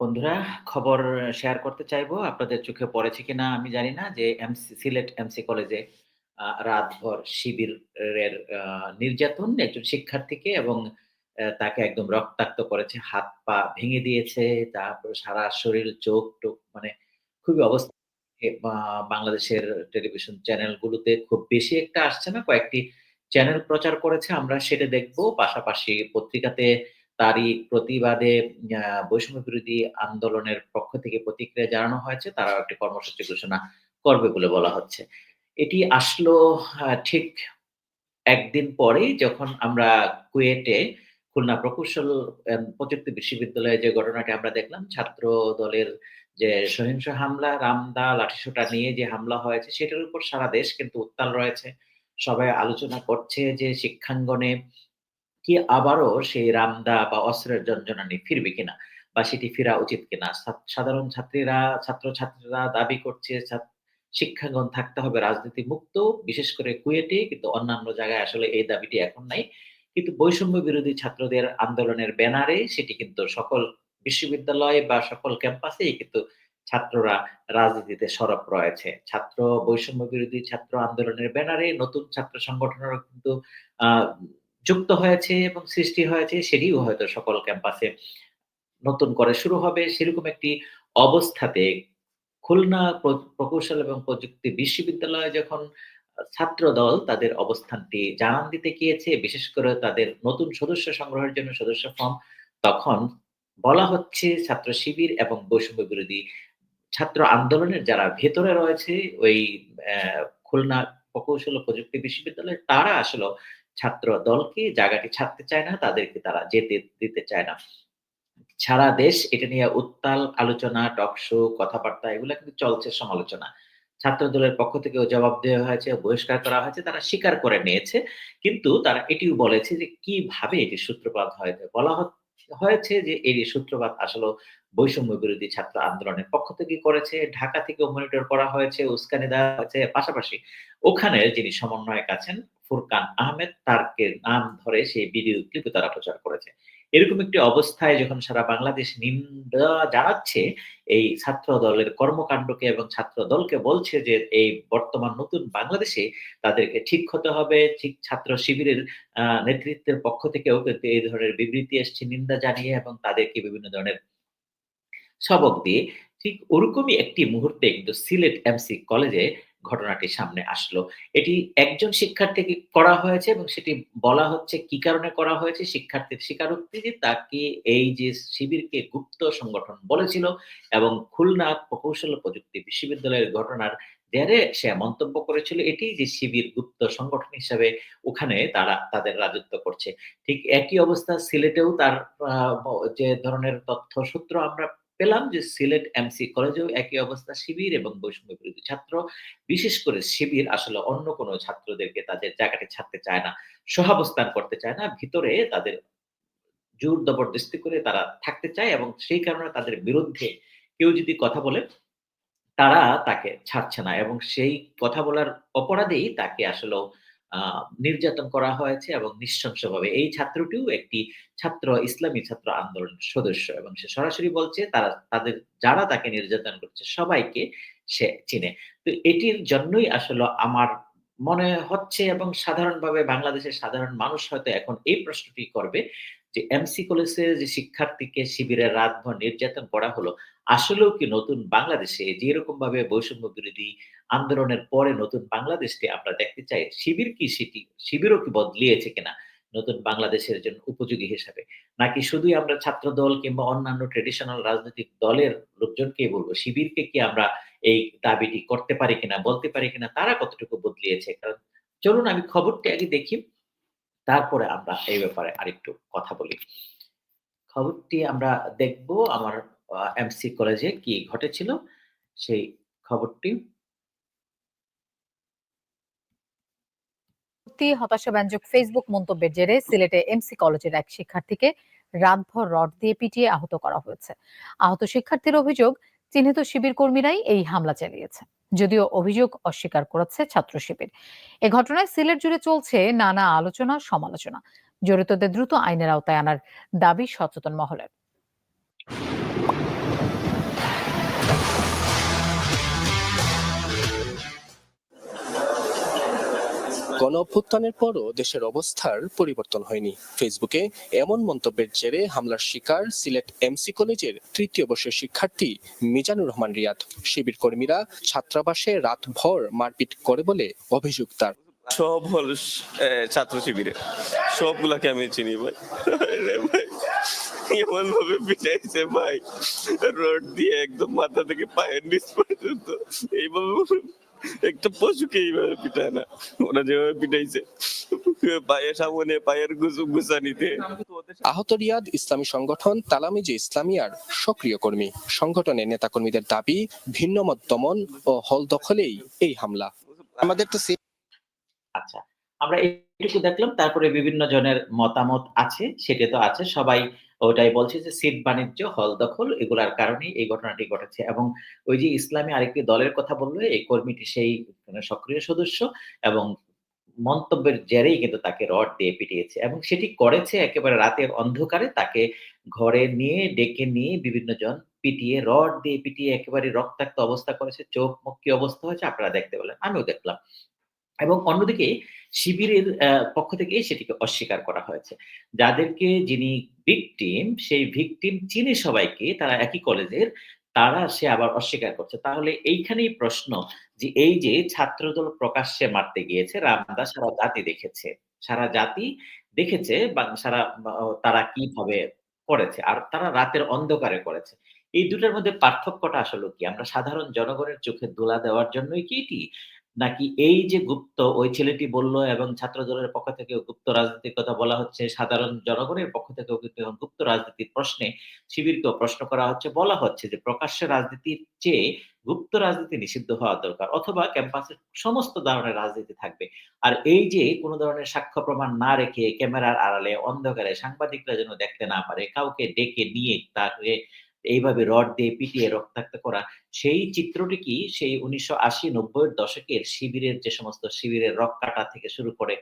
বন্ধুরা, খবর শেয়ার করতে চাইব। আপনাদের চোখে পড়েছে কিনা আমি জানি না যে এমসি সিলেট এমসি কলেজে রাতভর শিবিরের নির্যাতন একজন শিক্ষার্থীকে এবং তাকে একদম রক্তাক্ত করেছে। হাত-পা ভেঙে দিয়েছে। তারপরে সারা শরীর চোখ-টোখ মানে খুবই অবস্থা বাংলাদেশের টেলিভিশন চ্যানেলগুলোতে খুব বেশি একটা আসছে না। কয়েকটি চ্যানেল প্রচার করেছে। আমরা সেটা দেখব। পাশাপাশি পত্রিকাতে তারই প্রতিবাদে বৈষম্য বিরোধী আন্দোলনের পক্ষ থেকে প্রতিক্রিয়া জানানো হয়েছে। তারা একটি কর্মসূচি ঘোষণা করবে বলে বলা হচ্ছে। এটি আসলো ঠিক একদিন পরেই যখন আমরা কুয়েটে খুলনা প্রকৌশল প্রযুক্তি বিশ্ববিদ্যালয়ে যে ঘটনাটি আমরা দেখলাম, ছাত্র দলের যে সহিংস হামলা, রামদা, লাঠিসোটা নিয়ে যে হামলা হয়েছে সেটার উপর সারা দেশ কিন্তু উত্তাল রয়েছে। সবাই আলোচনা করছে যে শিক্ষাঙ্গনে কি আবারও সেই রামদা বা অস্ত্রের ঝনঝনানি ফিরবে কিনা? বা সেটি ফেরা উচিত কিনা? সাধারণ ছাত্রীরা, ছাত্রছাত্রীরা দাবি করছে, ছাত, শিক্ষাঙ্গন থাকতে হবে রাজনীতি মুক্ত। বিশেষ করে কুয়েটে, কিন্তু অন্যান্য জায়গায় আসলে এই দাবিটি এখন নাই। কিন্তু বৈষম্য বিরোধী ছাত্রদের আন্দোলনের ব্যানারে সেটি কিন্তু সকল বিশ্ববিদ্যালয় বা সকল ক্যাম্পাসেই কিন্তু ছাত্ররা রাজনীতিতে সরব রয়েছে। ছাত্র, বৈষম্য বিরোধী ছাত্র আন্দোলনের ব্যানারে নতুন ছাত্র সংগঠনেরও কিন্তু যুক্ত হয়েছে এবং সৃষ্টি হয়েছে সেটিও হয়তো সকল ক্যাম্পাসে নতুন করে শুরু হবে। সেরকম একটি অবস্থাতে খুলনা প্রকৌশল এবং প্রযুক্তি বিশ্ববিদ্যালয়ে যখন আ ছাত্রদল তাদের অবস্থানটি জানান দিতে গিয়েছে, বিশেষ করে তাদের নতুন সদস্য সংগ্রহের জন্য সদস্য ফর্ম, তখন বলা হচ্ছে ছাত্র শিবির এবং বৈষম্য বিরোধী ছাত্র আন্দোলনের যারা ভেতরে রয়েছে ওই খুলনা প্রকৌশল ও প্রযুক্তি বিশ্ববিদ্যালয় তারা আসলেও ছাত্র দলকে জায়গাটি ছাড়তে চায় না, তাদেরকে তারা যেতে দিতে চায় না। সারা দেশ এটা নিয়ে উত্তাল আলোচনা, টক শো, কথাবার্তা এগুলো কিন্তু চলছে সমালোচনা। ছাত্র দলের পক্ষ থেকেও জবাব দেওয়া হয়েছে, বহিষ্কার করা হয়েছে। তারা স্বীকার করে নিয়েছে। কিন্তু তারা এটিও বলেছে যে কীভাবে এটির সূত্রপাত হয়েছে। বলা হয়েছে যে এর সূত্রপাত আসলে বৈষম্য বিরোধী ছাত্র আন্দোলনের পক্ষ থেকে করেছে। ঢাকা থেকে মনিটর করা হয়েছে, উস্কানি দেওয়া হয়েছে। পাশাপাশি ওখানে যিনি সমন্বয়ক আছেন ফুরকান আহমেদ তারকে নাম ধরে সেই ভিডিও ক্লিপও তারা প্রচার করেছে। এরকম একটি অবস্থায় যখন সারা বাংলাদেশ নিন্দা জানাচ্ছে, এই ছাত্র দলের কর্মকাণ্ডকে এবং ছাত্র দলকে বলছে যে, এই বর্তমান নতুন বাংলাদেশে তাদেরকে ঠিক হতে হবে। ঠিক ছাত্র শিবিরের নেতৃত্বের পক্ষ থেকেও কিন্তু এই ধরনের বিবৃতি এসছে নিন্দা জানিয়ে এবং তাদেরকে বিভিন্ন ধরনের সবক দিয়ে। ঠিক ওরকমই একটি মুহূর্তে কিন্তু সিলেট এমসি কলেজে ঘটনাটি সামনে আসলো। এটি একজন শিক্ষার্থীকে করা হয়েছে এবং সেটি বলা হচ্ছে কি কারণে করা হয়েছে। শিক্ষার্থীর স্বীকারোক্তি যে তাকে এই যে শিবিরকে গুপ্ত সংগঠন বলেছিল এবং খুলনা প্রকৌশল প্রযুক্তি বিশ্ববিদ্যালয়ের ঘটনার জেরে সে মন্তব্য করেছিল, এটি যে শিবির গুপ্ত সংগঠন হিসাবে ওখানে তারা তাদের রাজত্ব করছে। ঠিক একই অবস্থা সিলেটেও তার যে ধরনের তথ্য সূত্র আমরা পেলাম যে সিলেট এমসি কলেজেও একই অবস্থা শিবির এবং বৈষম্য বিরোধী ছাত্র। বিশেষ করে শিবির আসলে অন্য কোনো ছাত্রদেরকে তাদের জায়গাটি ছাড়তে চায় না। সহাবস্থান করতে চায় না। ভিতরে তাদের জোর জবরদস্তি করে তারা থাকতে চায় এবং সেই কারণে তাদের বিরুদ্ধে কেউ যদি কথা বলে, তারা তাকে ছাড়ছে না এবং সেই কথা বলার অপরাধেই তাকে আসলেও আ নির্যাতন করা হয়েছে এবং নৃশংসভাবে। এই ছাত্রটিও একটি ছাত্র, ইসলামী ছাত্র আন্দোলন সদস্য এবং সে সরাসরি বলছে, তারা, তাদের, যারা তাকে নির্যাতন করছে, সবাইকে সে চিনে। তো এটির জন্যই আসলে আমার মনে হচ্ছে এবং সাধারণভাবে বাংলাদেশের সাধারণ মানুষ হয়তো এখন এই প্রশ্নটি করবে যে এমসি কলেজের যে শিক্ষার্থীকে শিবিরে রাতভর নির্যাতন করা হলো, আসলেও কি নতুন বাংলাদেশে যেরকমভাবে বৈষম্য বিরোধী আন্দোলনের পরে নতুন বাংলাদেশকে আমরা দেখতে চাই, শিবির কি সেটি শিবিরও কি বদলিয়েছে কিনা নতুন বাংলাদেশের জন্য উপযোগী হিসাবে? নাকি শুধুই আমরা ছাত্রদল কিংবা অন্যান্য ট্রেডিশনাল রাজনৈতিক দলের লোকজনকে বলব শিবিরকে কি আমরা এই দাবিটি করতে পারি কিনা, বলতে পারি কিনা, তারা কতটুকু বদলিয়েছে? কারণ চলুন আমি খবরটি আগে দেখি। তারপরে আমরা এই ব্যাপারে আরেকটু কথা বলি। খবরটি আমরা দেখব আমার এমসি কলেজে কি ঘটেছিল, সেই খবরটি। হতাশাব্যঞ্জক ফেসবুক মন্তব্যের জেরে সিলেটে এমসি কলেজের এক শিক্ষার্থীকে রাতভর রড দিয়ে পিটিয়ে আহত করা হয়েছে আহত শিক্ষার্থীর অভিযোগ চিহ্নিত শিবির কর্মীরাই এই হামলা চালিয়েছে। যদিও অভিযোগ অস্বীকার করেছে ছাত্র শিবির। এ ঘটনায় সিলেট জুড়ে চলছে নানা আলোচনা, সমালোচনা। জড়িতদের দ্রুত আইনের আওতায় আনার দাবি সচেতন মহলের। গণ অভ্যুত্থানের পরও দেশের অবস্থার পরিবর্তন হয়নি। ফেসবুকে এমন মন্তব্যের জেরে হামলার শিকার সিলেট এমসি কলেজের তৃতীয় বর্ষের শিক্ষার্থী মিজানুর রহমান রিয়াদ। শিবির কর্মীরা ছাত্রাবাসে রাতভর মারপিট করে বলে অভিযোগ তার। সব হল ছাত্র শিবিরে। সবগুলাকে আমি চিনি ভাই। এমন ভাবে ভাই। রড দিয়ে একদম মাথা থেকে পায়ের নিচ পর্যন্ত। এইভাবে একটা পশুকে এইভাবে পিটায় না। ওরা যেভাবে পিটাইছে। পায়ের সামনে পায়ের গুছানিতে। আহত রিয়াদ ইসলামী সংগঠন তালামিজে ইসলামিয়ার সক্রিয় কর্মী। সংগঠনের নেতাকর্মীদের দাবি ভিন্ন মত দমন ও হল দখলেই এই হামলা। আমাদের তো আচ্ছা আমরা এইটুকু দেখলাম তারপরে বিভিন্ন জনের মতামত আছে সেটা তো আছে। সবাই ওটাই বলছে যে সিট বাণিজ্য, হল দখল এগুলার কারণেই এই ঘটনাটি ঘটেছে। এবং ওই যে ইসলামী আরেকটি দলের কথা বলল, এই কর্মীটি সেই সক্রিয় সদস্য এবং মন্তব্যের জেরেই কিন্তু তাকে রড দিয়ে পিটিয়েছে। এবং সেটি করেছে একেবারে রাতের অন্ধকারে, তাকে ঘরে নিয়ে, ডেকে নিয়ে বিভিন্ন জন পিটিয়ে, রড দিয়ে পিটিয়ে একেবারে রক্তাক্ত অবস্থা করেছে। চোখ মুখ কি অবস্থা হয়েছে আপনারা দেখতে পেলেন, আমিও দেখলাম। এবং অন্যদিকে শিবিরের পক্ষ থেকে সেটিকে অস্বীকার করা হয়েছে। যাদেরকে যিনি ভিকটিম, সেই ভিকটিম চিনে সবাইকে, তারা একই কলেজের, তারা সে আবার অস্বীকার করছে। তাহলে এইখানেই প্রশ্ন যে এই যে ছাত্রদল প্রকাশ্যে মারতে গিয়েছে রামদা সারা জাতি দেখেছে। সারা জাতি দেখেছে বা সারা, তারা কীভাবে করেছে? আর তারা রাতের অন্ধকারে করেছে। এই দুটার মধ্যে পার্থক্যটা আসলে কি? আমরা সাধারণ জনগণের চোখে দোলা দেওয়ার জন্যই কি এটি? নাকি এই যে গুপ্ত, ওই ছেলেটি বলল এবং ছাত্র দলের পক্ষ থেকে গুপ্ত রাজনীতির কথা বলা হচ্ছে, সাধারণ জনগণের পক্ষ থেকে গুপ্ত রাজনীতির প্রশ্নে শিবিরকেও প্রশ্ন করা হচ্ছে, বলা হচ্ছে যে প্রকাশ্য রাজনীতির চেয়ে গুপ্ত রাজনীতি নিষিদ্ধ হওয়া দরকার অথবা ক্যাম্পাসের সমস্ত ধরনের রাজনীতি থাকবে। আর এই যে কোনো ধরনের সাক্ষ্য প্রমাণ না রেখে ক্যামেরার আড়ালে অন্ধকারে সাংবাদিকরা যেন দেখতে না পারে, কাউকে ডেকে নিয়ে তাকে এইভাবে রড দিয়ে পিটিয়ে রক্তাক্ত করা, সেই চিত্রটি কি সেই উনিশশো আশি নব্বইয়ের দশকের শিবিরের যে সমস্ত শিবিরের রক কাটা থেকে শুরু করে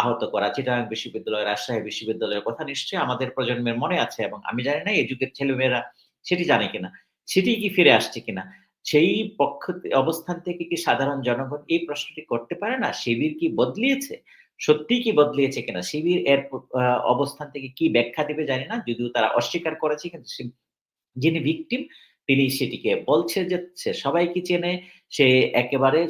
আহত করা, চিটাগাং বিশ্ববিদ্যালয় রাজশাহী বিশ্ববিদ্যালয়ের কথা নিশ্চয়ই আমাদের প্রজন্মের মনে আছে এবং আমি জানি না এই যুগের ছেলেমেয়েরা সেটি জানে কিনা, সেটি কি ফিরে আসছে কিনা, সেই পক্ষ অবস্থান থেকে কি সাধারণ জনগণ এই প্রশ্নটি করতে পারে না? শিবির কি বদলিয়েছে? সত্যি কি বদলিয়েছে কিনা? শিবির এর অবস্থান থেকে কি ব্যাখ্যা দিবে জানি না, যদিও তারা অস্বীকার করেছে কিন্তু যিনি ভিকটিম তিনি সেটিকে বলছে যে সে সবাইকে চেনে, সে একেবারে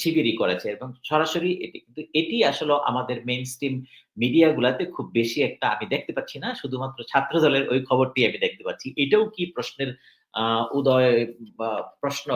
শিবিরই করেছে এবং সরাসরি এটি কিন্তু এটি আসলে আমাদের মেইন স্ট্রিম মিডিয়া গুলাতে খুব বেশি একটা আমি দেখতে পাচ্ছি না, শুধুমাত্র ছাত্র দলের ওই খবরটি আমি দেখতে পাচ্ছি। এটাও কি প্রশ্নের উদয়, বা প্রশ্ন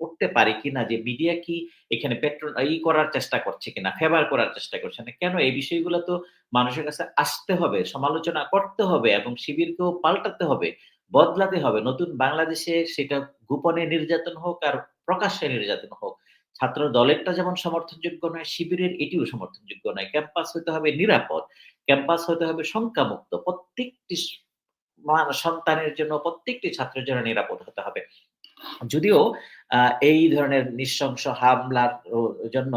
উঠতে পারে কিনা যে মিডিয়া কি এখানে পেট্রোল ই করার চেষ্টা করছে কিনা ফেভার করার চেষ্টা করছে না? কেন? এই বিষয়গুলো তো মানুষের কাছে আসতে হবে, সমালোচনা করতে হবে এবং শিবিরকেও পাল্টাতে হবে। বদলাতে হবে। নতুন বাংলাদেশে সেটা গোপনে নির্যাতন হোক আর প্রকাশ্যে নির্যাতন হোক, ছাত্র দলেরটা যেমন সমর্থনযোগ্য নয়, শিবিরের এটিও সমর্থনযোগ্য নয়। ক্যাম্পাস হতে হবে নিরাপদ, ক্যাম্পাস হতে হবে শঙ্কামুক্ত। প্রত্যেকটি সন্তানের জন্য প্রত্যেকটি ছাত্রের জন্য নিরাপদ হতে হবে। যদিও এই ধরনের নৃশংস হামলার জন্য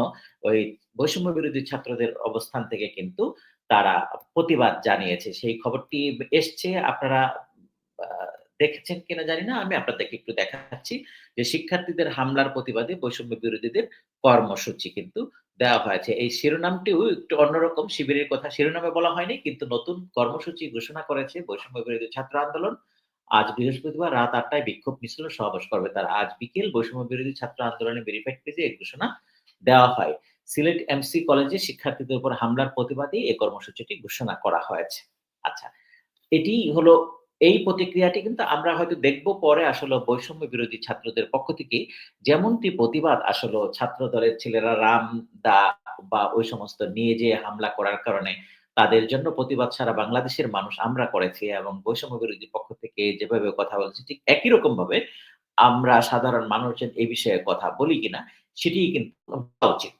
ওই বৈষম্য বিরোধী ছাত্রদের অবস্থান থেকে কিন্তু তারা প্রতিবাদ জানিয়েছে। সেই খবরটি এসছে, আপনারা দেখেছেন কিনা জানি না। আমি আপনাদেরকে একটু দেখাচ্ছি যে শিক্ষার্থীদের হামলার প্রতিবাদে বৈষম্য বিরোধীদের কর্মসূচি কিন্তু দেওয়া হয়েছে। এই শিরোনামটিও একটু অন্যরকম শিবিরের কথা। শিরোনামে বলা হয়নি, কিন্তু নতুন কর্মসূচি ঘোষণা করেছে বৈষম্য বিরোধী ছাত্র আন্দোলন। আজ বৃহস্পতিবার রাত আটটায় বিক্ষোভ মিছিল সমাবেশ করবে তার। আজ বিকেল বৈষম্য বিরোধী ছাত্র আন্দোলনের ভেরিফাইড পেজে এই ঘোষণা দেওয়া হয়। সিলেট এমসি কলেজে শিক্ষার্থীদের উপর হামলার প্রতিবাদে এই কর্মসূচিটি ঘোষণা করা হয়েছে। আচ্ছা এটি হলো এই প্রতিক্রিয়াটি কিন্তু আমরা হয়তো দেখব পরে আসলে বৈষম্য বিরোধী ছাত্রদের পক্ষ থেকে। যেমনটি প্রতিবাদ আসলে ছাত্র দলের ছেলেরা রাম, দা বা ওই সমস্ত নিয়ে যে হামলা করার কারণে তাদের জন্য প্রতিবাদ সারা বাংলাদেশের মানুষ আমরা করেছি এবং বৈষম্য বিরোধী পক্ষ থেকে যেভাবে কথা বলছি, ঠিক একই রকম ভাবে আমরা সাধারণ মানুষজন এই বিষয়ে কথা বলি কিনা সেটি কিন্তু উচিত।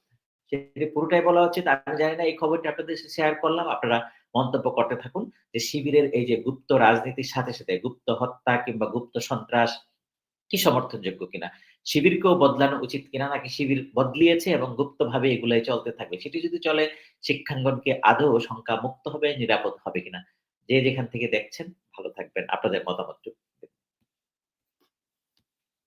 পুরোটাই বলা উচিত। আমি জানি না, এই খবরটি আপনাদের শেয়ার করলাম। আপনারা মন্তব্য করতে থাকুন যে শিবিরের এই যে গুপ্ত রাজনীতির সাথে সাথে গুপ্ত হত্যা কিংবা গুপ্ত সন্ত্রাস কি সমর্থনযোগ্য কিনা? শিবিরকেও বদলানো উচিত কিনা নাকি শিবির বদলিয়েছে এবং গুপ্তভাবে এগুলাই চলতে থাকবে? সেটি যদি চলে, শিক্ষাঙ্গনকে আদৌ শঙ্কা মুক্ত হবে, নিরাপদ হবে কিনা? যে যেখান থেকে দেখছেন, ভালো থাকবেন। আপনাদের মতামত